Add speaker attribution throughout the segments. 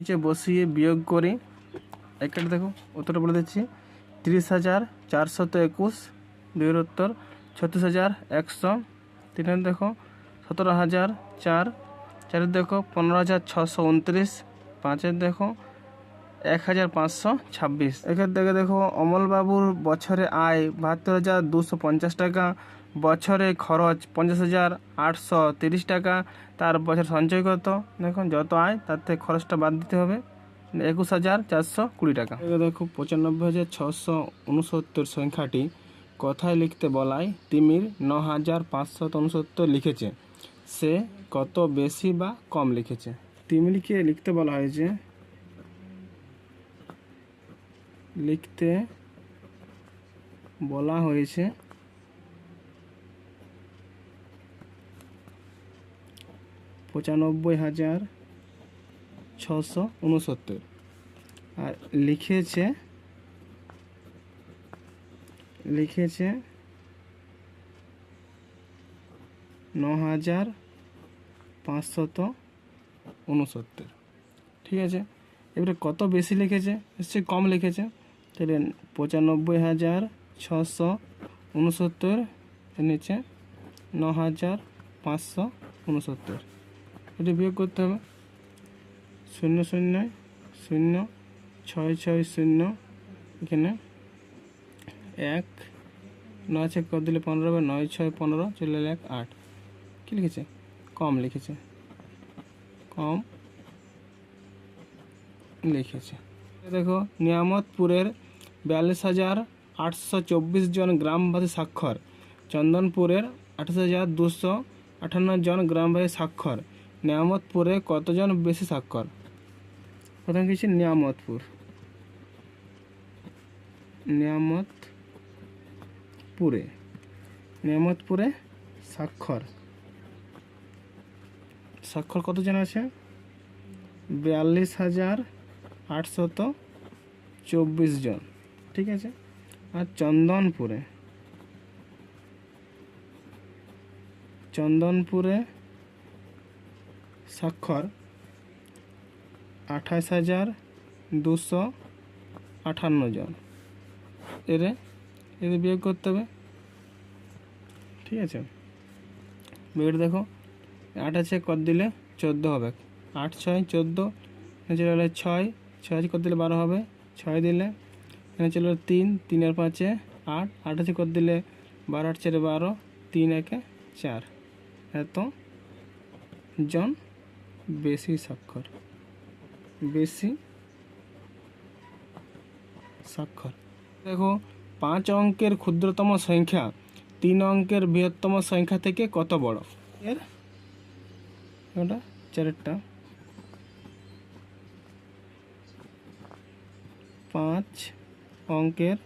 Speaker 1: নিচে বসিয়ে বিয়োগ করি একটা দেখো, উত্তরটা বলে দিচ্ছি। তিরিশ হাজার চারশত একুশ, দুইয়ের উত্তর ছত্রিশ হাজার একশো। তিনের দেখো, সতেরো হাজার চার। চারের দেখো, পনেরো হাজার ছশো উনত্রিশ। পাঁচের দেখো, এক হাজার পাঁচশো ছাব্বিশ। এখান থেকে দেখো, অমলবাবুর বছরে আয় বাহাত্তর হাজার দুশো পঞ্চাশ টাকা। বছরে খরচ পঞ্চাশ হাজার আটশো তিরিশ টাকা। তার বছর সঞ্চয় কত? দেখুন, যত আয়, তার থেকে খরচটা বাদ দিতে হবে। একুশ হাজার চারশো কুড়ি টাকা। দেখো পঁচানব্বই হাজার ছশো উনসত্তর সংখ্যাটি কথায় লিখতে বলায় তিমির ন হাজার পাঁচশত উনসত্তর লিখেছে। সে কত বেশি বা কম লিখেছে? তিমিরকে লিখতে বলা হয়েছে, লিখতে বলা হয়েছে পঁচানব্বই হাজার ছশো উনসত্তর। আর লিখেছে লিখেছে ন হাজার পাঁচশত উনসত্তর। ঠিক আছে? এবারে কত বেশি লিখেছে? নিশ্চয়ই কম লিখেছে। তাহলে পঁচানব্বই হাজার ছশো উনসত্তর নিচে ন হাজার পাঁচশো উনসত্তর। এটি বিয়োগ করতে হবে। শূন্য শূন্য শূন্য ছয় ছয় শূন্য এখানে এক। নয় চেক করে দিলে পনেরো হবে? নয় ছয় পনেরো চলে এক আট। কী লিখেছে? কম লিখেছে। কম লিখেছে। দেখো, নিয়ামতপুরের বিয়াল্লিশ হাজার আটশো চব্বিশ জন গ্রামবাসী স্বাক্ষর। চন্দনপুরের আঠাশ হাজার দুশো আটান্ন জন গ্রামবাসী স্বাক্ষর। নিয়ামতপুরে কতজন বেশি স্বাক্ষর? প্রথম কিছু নিয়ামতপুর। নিয়ামতপুরে। নিয়ামতপুরে স্বাক্ষর। স্বাক্ষর কতজন আছে? বিয়াল্লিশ হাজার আটশত চব্বিশ জন। ঠিক আছে? আর চন্দনপুরে। চন্দনপুরে স্বাক্ষর আঠাশ হাজার দুশো আটান্ন জন। এরে, এদের বিয়োগ করতে হবে। ঠিক আছে? বিয়োগ দেখো, আট আছে কত দিলে চোদ্দ হবে। আট, ছয়, চোদ্দ চলে ছয় ছয় আছে কত দিলে বারো হবে। ছয় দিলে এখানে চলে গেলো তিন তিনের পাঁচে আট। আছে কত দিলে বারো, আট চারে বারো, তিন একে চার। এত জন বেশি স্বাক্ষর। বেশি স্বাক্ষর। দেখো, পাঁচ অঙ্কের ক্ষুদ্রতম সংখ্যা, তিন অঙ্কের বৃহত্তম সংখ্যা থেকে কত বড়? এর ওটা চারেরটা। পাঁচ অঙ্কের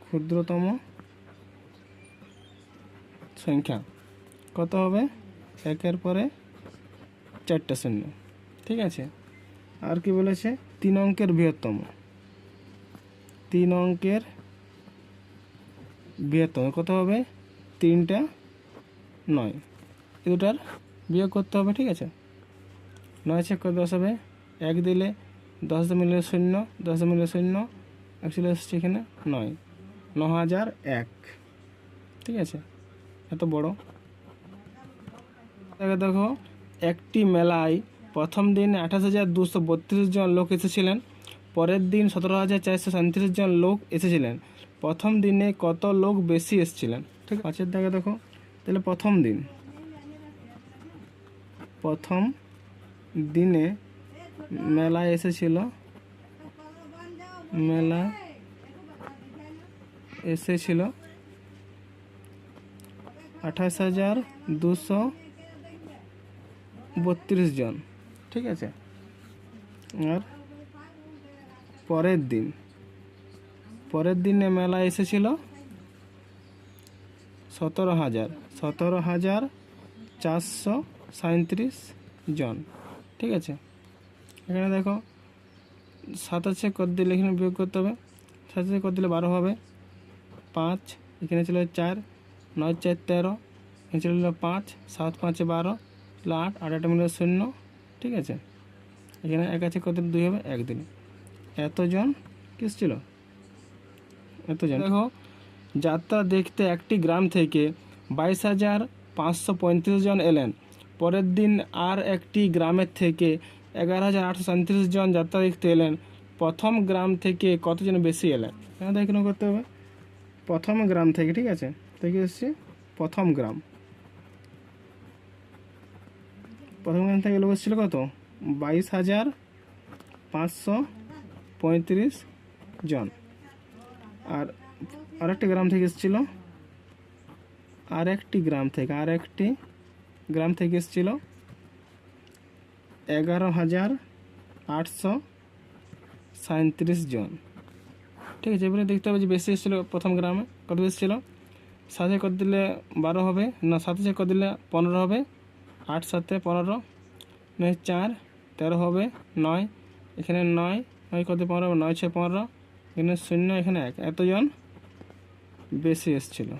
Speaker 1: ক্ষুদ্রতম সংখ্যা কত হবে? একের পরে চারটা শূন্য। ঠিক আছে? আর কি বলেছে? তিন অঙ্কের বৃহত্তম। তিন অঙ্কের বৃহত্তম। কত হবে? তিনটা নয়। এই দুটার বিয়োগ করতে হবে, ঠিক আছে? নয় চেক করে দশ হবে। এক দিলে দশ মিলে শূন্য, দশ মিলে শূন্য অ্যাকচুয়ালি আসছে এখানে নয়। ন হাজার এক। ঠিক আছে? এত বড়। দেখো দেখো একটি মেলায় প্রথম দিন আঠাশ হাজার দুশো বত্রিশ জন লোক এসেছিলেন পরের দিন সতেরো হাজার চারশো সাঁত্রিশ জন লোক এসেছিলেন। প্রথম দিনে কত লোক বেশি এসেছিলেন? ঠিক আছে। পাঁচের দাগে দেখো তাহলে প্রথম দিন। প্রথম দিনে মেলায় এসেছিল। মেলা এসেছিল আঠাশ হাজার দুশো বত্রিশ জন। ঠিক আছে? আর পরের দিন, পরের দিনে মেলা এসেছিল সতেরো হাজার সতেরো হাজার চারশো সাঁত্রিশ জন। ঠিক আছে? এখানে দেখো, সাতাশে কত এখানে বিয়োগ করতে হবে। সাতাশে কত দিলে বারো হবে। পাঁচ, এখানে ছিল চার, নয় চার তেরো, এখানে ছিল পাঁচ, সাত পাঁচে বারো তাহলে আট আট আট মিলে শূন্য, ঠিক আছে? এখানে এক আছে, কত দুই হবে, একদিন। এতজন কি ছিল? এতজন। দেখো যাত্রা দেখতে একটি গ্রাম থেকে বাইশ হাজার পাঁচশো পঁয়ত্রিশ জন এলেন। পরের দিন আর একটি গ্রামের থেকে এগারো হাজার আটশো সাঁত্রিশ জন যাত্রা দেখতে এলেন। প্রথম গ্রাম থেকে কতজন বেশি এলেন? এখানে দেখে করতে হবে। প্রথম গ্রাম থেকে, ঠিক আছে? থেকে এসছি। প্রথম গ্রাম। প্রথম গ্রাম থেকে লোক এসেছিল কত? বাইশ হাজার পাঁচশো পঁয়ত্রিশ জন। আর আরেকটি গ্রাম থেকে এসেছিল। আর একটি গ্রাম থেকে আর একটি গ্রাম থেকে এসেছিল এগারো হাজার আটশো সাঁত্রিশ জন। ঠিক আছে, এবারে দেখতে হবে যে বেশি এসেছিল প্রথম গ্রামে, কত এসেছিল? সাথে কত দিলে বারো হবে? না, সাথে কত দিলে পনেরো হবে? আট সাথে পনেরো, নয়, চার, তেরো হবে, নয়, এখানে নয় নয় কত পনেরো হবে? নয়, ছয়, পনেরো, এখানে শূন্য, এখানে এক। এতজন বেশি এসছিল।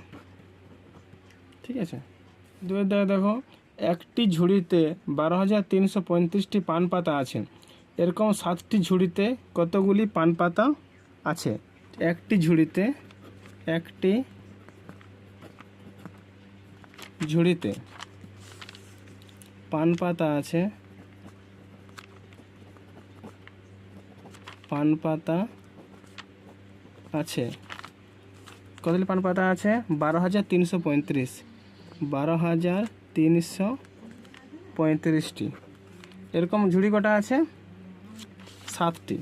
Speaker 1: ঠিক আছে? দুয়ের দ্বারা দেখো, একটি ঝুড়িতে বারো হাজার তিনশো পঁয়ত্রিশটি পান পাতা আছে। এরকম সাতটি ঝুড়িতে কতগুলি পান পাতা আছে? একটি ঝুড়িতে একটি ঝুড়িতে পান পাতা আছে। পান পাতা আছে। কতগুলি পান পাতা আছে? বারো হাজার তিনশো পঁয়ত্রিশ। বারো হাজার তিনশো পঁয়ত্রিশটি। এরকম ঝুড়ি কটা আছে? সাতটি।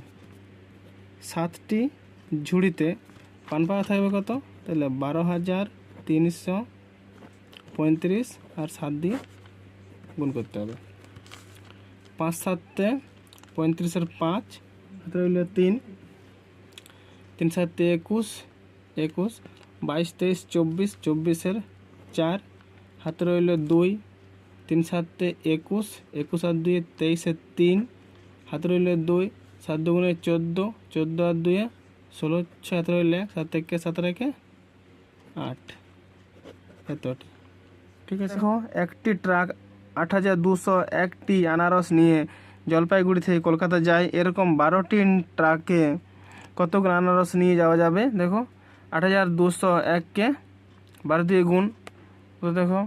Speaker 1: সাতটি ঝুড়িতে পান পাতা থাকবে কত? তাহলে বারো হাজার তিনশো পঁয়ত্রিশ আর সাত দিয়ে গুণ করতে হবে। পাঁচ সাতে পঁয়ত্রিশের পাঁচ হাতে রইল তিন। তিন সাতে একুশ একুশ। বাইশ, তেইশ, চব্বিশ চব্বিশের চার। হাতে রইল দুই। তিন সাতে একুশ একুশ আর দুই তেইশের তিন। হাতে রইল দুই, সাত দুগুণে চোদ্দ চোদ্দ আর দুয়ে ষোলো, ছয় হাতে রইল এক, সাত একে, সাত রেখে আট। এতটি। ঠিক আছে? দেখো, একটি ট্রাক আট হাজার দুশো একটি আনারস নিয়ে জলপাইগুড়ি থেকে কলকাতা যায়। এরকম বারোটি ট্রাকে কতগুলো আনারস নিয়ে যাওয়া যাবে? দেখো, আট হাজার দুশো এককে বারো দিয়ে গুণ, তো দেখো,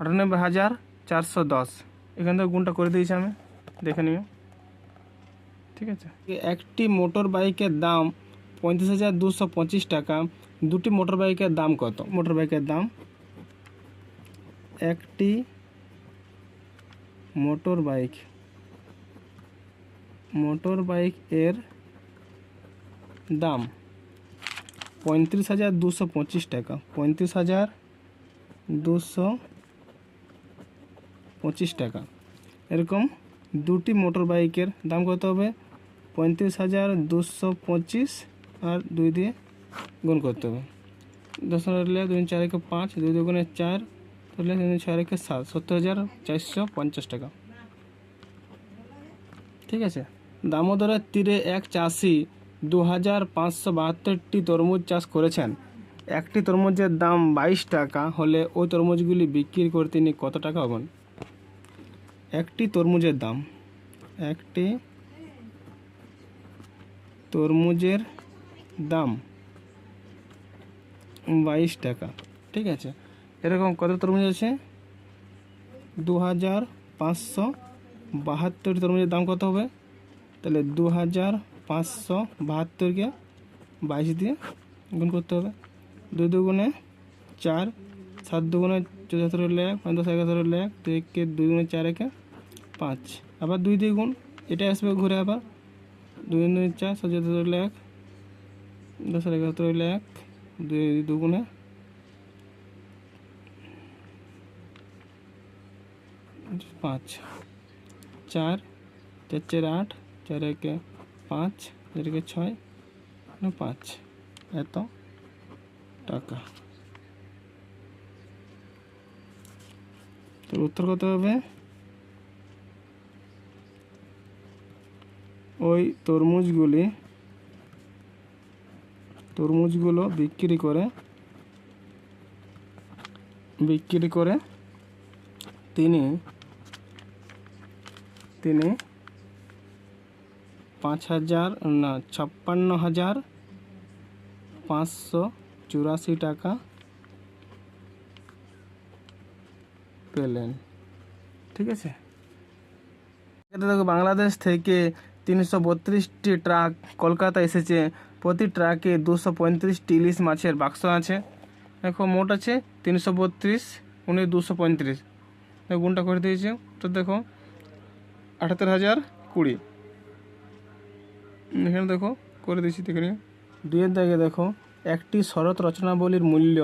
Speaker 1: আটানব্বই হাজার চারশো দশ। এখান থেকে গুণটা করে দিয়েছি আমি, দেখে নিও। ঠিক আছে? একটি মোটর বাইকের দাম পঁয়ত্রিশ হাজার দুশো পঁচিশ টাকা। দুটি মোটর বাইকের দাম কত? মোটর বাইকের দাম একটি মোটর বাইক। মোটর বাইক এর দাম পঁয়ত্রিশ হাজার দুশো পঁচিশ টাকা। পঁয়ত্রিশ হাজার দুশো পঁচিশ টাকা। এরকম দুটি মোটর বাইকের দাম কত হবে? পঁয়ত্রিশ হাজার দুশো পঁচিশ আর দুই দিয়ে গুণ করতে হবে। দশ হলে দুই চার একে পাঁচ, দুই দুগুণে চার তাহলে ছয় একে সাত, সত্তর হাজার চারশো পঞ্চাশ টাকা। ঠিক আছে? দামোদরের তীরে এক চাষি দু হাজার পাঁচশো বাহাত্তরটি তরমুজ চাষ করেছেন। একটি তরমুজের দাম বাইশ টাকা হলে ওই তরমুজগুলি বিক্রি করে তিনি কত টাকা হবেন একটি তরমুজের দাম, একটি তরমুজের দাম বাইশ টাকা। ঠিক আছে? এরকম কত তরমুজ আছে? দু হাজার পাঁচশো বাহাত্তর তরমুজের দাম কত হবে? তাহলে দু হাজার পাঁচশো বাহাত্তরকে বাইশ দিয়ে গুণ করতে হবে। দুই দুগুণে চার, সাত দুগুণে হলে এক, পাঁচ দশ এগারো এক, দুই একে দুই গুণে চার একে পাঁচ। আবার দুই দুই গুণ এটা আসবে ঘুরে আবার। দুই দুই চার, সাত চৌদ্দ এক, দশ এগারো লেখ দুই দুগুণে পাঁচ। চার চার চার আট, চার একে পাঁচ, চার একে ছয় না পাঁচ। এত টাকা। তোর উত্তর কত হবে? ওই তরমুজগুলি, তরমুজগুলো বিক্রি করে বিক্রি করে তিনি তিনি পাঁচ হাজার, না, ছাপ্পান্ন হাজার পাঁচশো চুরাশি টাকা পেলেন। ঠিক আছে? দেখো, বাংলাদেশ থেকে তিনশো বত্রিশটি ট্রাক কলকাতা এসেছে। প্রতি ট্রাকে দুশো পঁয়ত্রিশটি ইলিশ মাছের বাক্স আছে। দেখো, মোট আছে তিনশো বত্রিশ, উনি দুশো পঁয়ত্রিশ। গুণটা করে দিয়েছে। তো দেখো আটাত্তর হাজার কুড়ি। এখানে দেখো, করে দিচ্ছি দেখে নিও দুইয়ের দাগে দেখো, একটি শরৎ রচনাবলীর মূল্য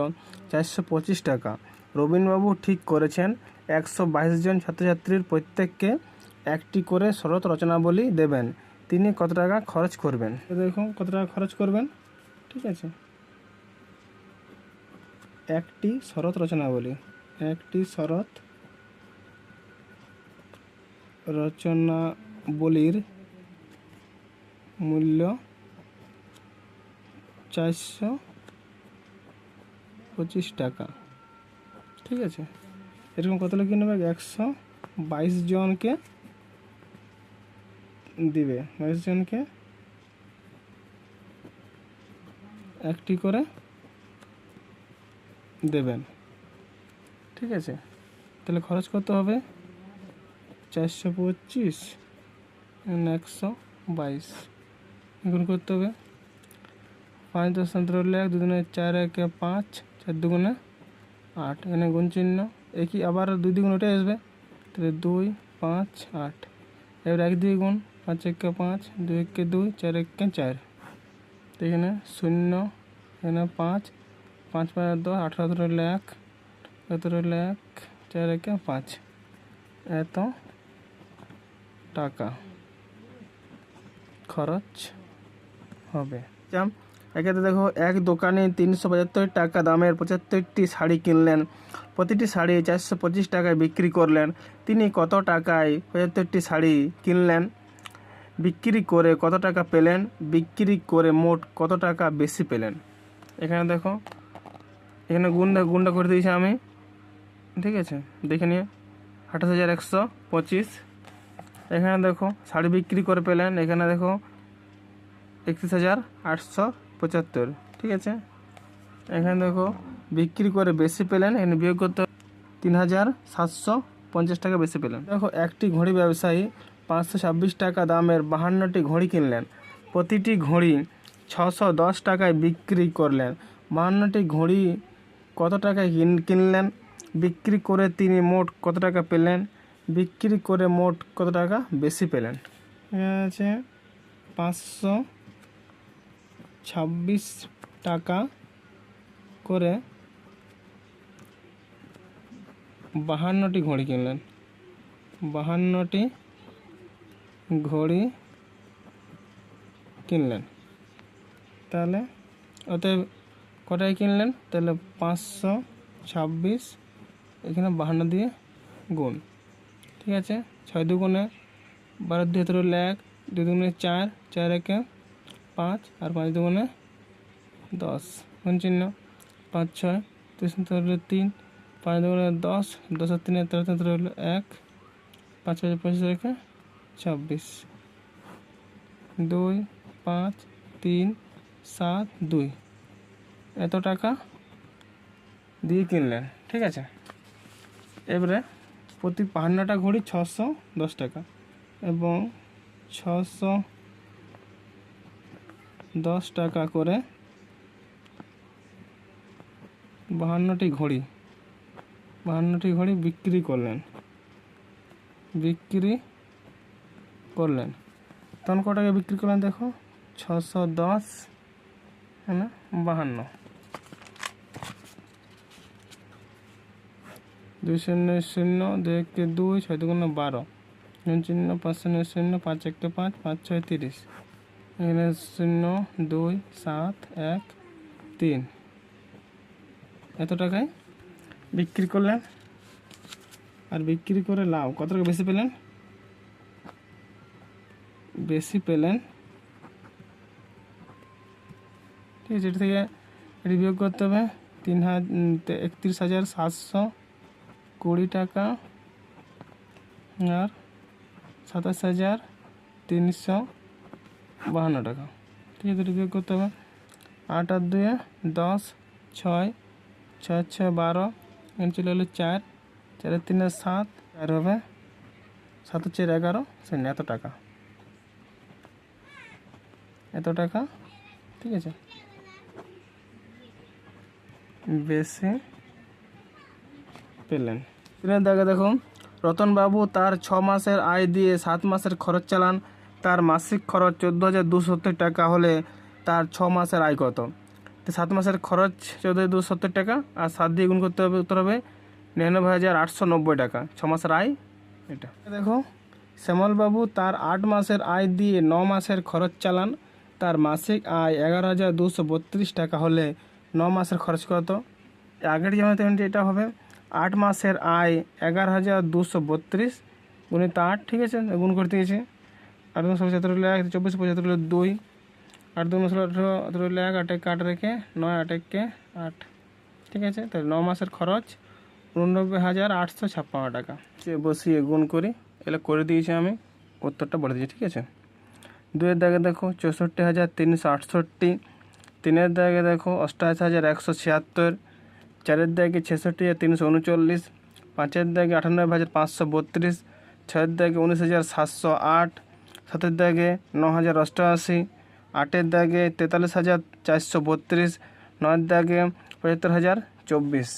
Speaker 1: চারশো পঁচিশ টাকা। রবীন্দ্রবাবু ঠিক করেছেন, একশো বাইশ জন ছাত্রছাত্রীর প্রত্যেককে একটি করে শরৎ রচনাবলী দেবেন। তিনি কত টাকা খরচ করবেন? দেখুন কত টাকা খরচ করবেন? ঠিক আছে। একটি শরৎ রচনাবলী, একটি শরৎ রচনাবলীর মূল্য চারশো পঁচিশ টাকা। ঠিক আছে? এরকম কত লোক নেবে? একশো বাইশ জনকে দিবে। বাইশ জনকে একটি করে দেবেন। ঠিক আছে? তাহলে খরচ কত হবে? চারশো পঁচিশ একশো বাইশ। এখন করতে হবে। পাঁচ দশ সতেরো লাখ দুদিনে চার, একে পাঁচ, চার দুগুণে আট। এখানে গুণ চিহ্ন। একই আবার দুই দ্বিগুণ ওটাই আসবে। তাহলে দুই, পাঁচ, আট। এবার এক দুই গুণ পাঁচ, একে পাঁচ, দুই, একে দুই, চার, একে চার। এখানে শূন্য, এখানে পাঁচ। পাঁচ পাঁচ দশ, আঠারো, সতেরো লাখ সতেরো লাখ চার একে, পাঁচ। এত টাকা খরচ হবে। এক্ষেত্রে দেখো, এক দোকানে তিনশো পঁচাত্তর টাকা দামের পঁচাত্তরটি শাড়ি কিনলেন। প্রতিটি শাড়ি চারশো পঁচিশ টাকায় বিক্রি করলেন। তিনি কত টাকায় পঁচাত্তরটি শাড়ি কিনলেন? বিক্রি করে কত টাকা পেলেন? বিক্রি করে মোট কত টাকা বেশি পেলেন? এখানে দেখো, এখানে গুন্ডা গুন্ডা করে দিয়েছি আমি। ঠিক আছে, দেখে নিয়ে। আঠাশ হাজার একশো পঁচিশ। এখানে দেখো শাড়ি বিক্রি করে পেলেন। এখানে দেখো একত্রিশ হাজার আটশো পঁচাত্তর, ঠিক আছে? এখানে দেখো বিক্রি করে বেশি পেলেন। এখানে বিয়োগ করতে তিন হাজার সাতশো পঞ্চাশ টাকা বেশি পেলেন। দেখো একটি ঘড়ি ব্যবসায়ী পাঁচশো ছাব্বিশ টাকা দামের বাহান্নটি ঘড়ি কিনলেন। প্রতিটি ঘড়ি ছশো দশ টাকায় বিক্রি করলেন। বাহান্নটি ঘড়ি কত টাকায় কিন- কিনলেন? বিক্রি করে তিনি মোট কত টাকা পেলেন? বিক্রি করে মোট কত টাকা? বেশি পেলেন। আছে পাঁচশো ছাব্বিশ টাকা করে বাহান্নটি ঘড়ি কিনলেন। বাহান্নটি ঘড়ি কিনলেন। তাহলে অতএব কটায় কিনলেন? তাহলে পাঁচশো ছাব্বিশ, এখানে বাহান্ন দিয়ে গুণ। ঠিক আছে? ছয় দুগুণে বারো দুই সতেরো এক, দুই দুগুণে চার চার একে পাঁচ, আর পাঁচ দুগুণে দশ। চিহ্ন? পাঁচ ছয় তিন সতেরো তিন, পাঁচ দুগুণে দশ দশ আর তিনে তেরো সতেরো হলো এক, পাঁচ পাঁচ পঁচিশ রেখে ছাব্বিশ। দুই, পাঁচ, তিন, সাত, দুই। এত টাকা দিয়ে কিনলেন, ঠিক আছে? এবারে প্রতি বাহান্নটা ঘড়ি ছশো দশ টাকা এবং ছশো দশ টাকা করে বাহান্নটি ঘড়ি বাহান্নটি ঘড়ি বিক্রি করলেন। বিক্রি করলেন। তখন ক টাকা বিক্রি করলেন দেখো? ছশো দশ হ্যাঁ বাহান্ন। দুই শূন্য শূন্য, দুই একটি দুই, ছয় দুগুণ বারো। চিহ্ন পাঁচ শূন্য শূন্য, পাঁচ একটা পাঁচ পাঁচ ছয় তিরিশ। এখানে শূন্য, দুই, সাত, এক, তিন। এত টাকায় বিক্রি করলেন? আর বিক্রি করে লাভ, কত টাকা বেশি পেলেন? বেশি পেলেন? ঠিক আছে, এটা থেকে এটি করতে হবে। তিন হাজার একত্রিশ হাজার সাতশো কুড়ি টাকা আর সাতাশ হাজার তিনশো বাহান্ন টাকা। ঠিক আছে বিয়োগ করতে হবে। আট আর দুয়ে দশ, ছয় ছয় ছয় বারো, এখানে চলে এলো চার। চারের তিনে সাত আর হবে সাত চার এগারো। সে এত টাকা। এত টাকা, ঠিক আছে। বেশি পেলেন। তিনের দাগে দেখুন, রতনবাবু তার ছ মাসের আয় দিয়ে সাত মাসের খরচ চালান। তার মাসিক খরচ চোদ্দ হাজার দুশো টাকা হলে তার ছ মাসের আয় কত? সাত মাসের খরচ চোদ্দ হাজার দুশো সত্তর টাকা, আর সাত দিয়ে গুণ করতে হবে, উত্তর হবে নিরানব্বই হাজার আটশো নব্বই টাকা। ছ মাসের আয় এটা। দেখো, শ্যামলবাবু তার আট মাসের আয় দিয়ে ন মাসের খরচ চালান। তার মাসিক আয় এগারো হাজার দুশো বত্রিশ টাকা হলে ন মাসের খরচ কত? আগের যেমন তেমনি এটা হবে আট মাসের আয় এগারো হাজার দুশো বত্রিশ গুণিত আট, ঠিক আছে? গুণ করতে গেছি আট দুশো সতেরো এক, চব্বিশ পঁচাত্তর হলো দুই। আট দু মাস হলো আঠেরো আঠেরো এক আট এক আট রেখে নয়, আট এককে আট, ঠিক আছে? তাহলে ন মাসের খরচ উননব্বই হাজার আটশো ছাপ্পান্ন টাকা। সে বসিয়ে গুণ করি এগুলো করে দিয়েছি আমি, উত্তরটা বলে দিয়েছি, ঠিক আছে? দুয়ের দাগে দেখো চৌষট্টি হাজার তিনশো আটষট্টি, তিনের দাগে দেখো অষ্টআশি হাজার একশো ছিয়াত্তর চারের দাগে ছেষট্টি হাজার তিনশো উনচল্লিশ, পাঁচের দাগে আটানব্বই হাজার পাঁচশো বত্রিশ, ছয়ের দাগে উনিশ হাজার সাতশো আট, সাতের দাগে ন হাজার অষ্টআশি, আটের দাগে তেতাল্লিশ হাজার চারশো বত্রিশ, নয়ের দাগে পঁচাত্তর হাজার চব্বিশ।